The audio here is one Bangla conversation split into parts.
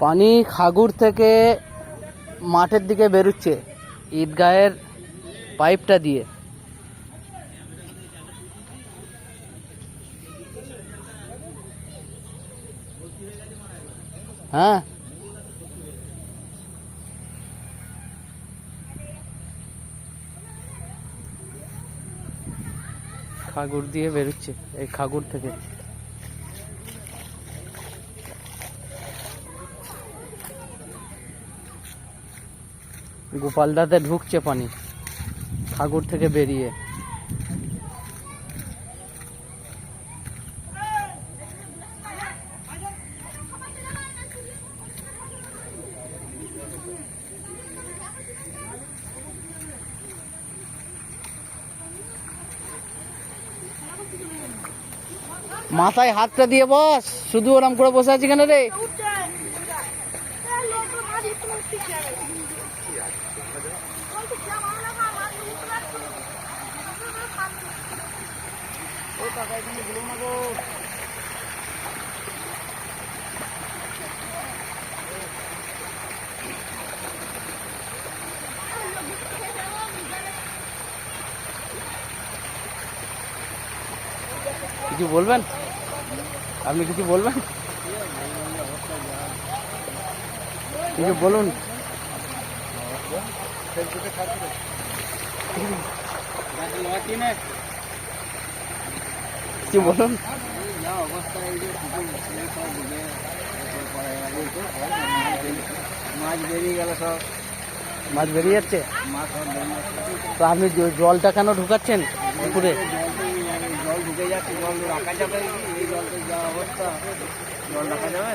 পানি খাগুর থেকে মাঠের দিকে বেরোচ্ছে ঈদগাহের পাইপটা দিয়ে। হ্যাঁ? খাগুর দিয়ে বেরোচ্ছে, এই খাগুর থেকে। গোপালদাতে ঢুকছে পানি। ঠাকুর থেকে বেরিয়ে। মাথায় হাতটা দিয়ে বস। শুধু ওরম করে বসে আছি কেন রে? কিছু বলবেন? আপনি কিছু বলবেন? কিছু বলুন। কিছু বলুন? মাছ বেরিয়ে গেল সব। মাছ বেরিয়ে যাচ্ছে। তো আপনি জলটা কেন ঢুকাচ্ছেন পুকুরে? জল ঢুকে যাচ্ছে জল রাখা যাবে এই জলটা যা অবস্থা। জল রাখা যাবে?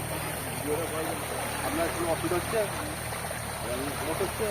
আপনার কোনো অসুবিধা হচ্ছে? হচ্ছে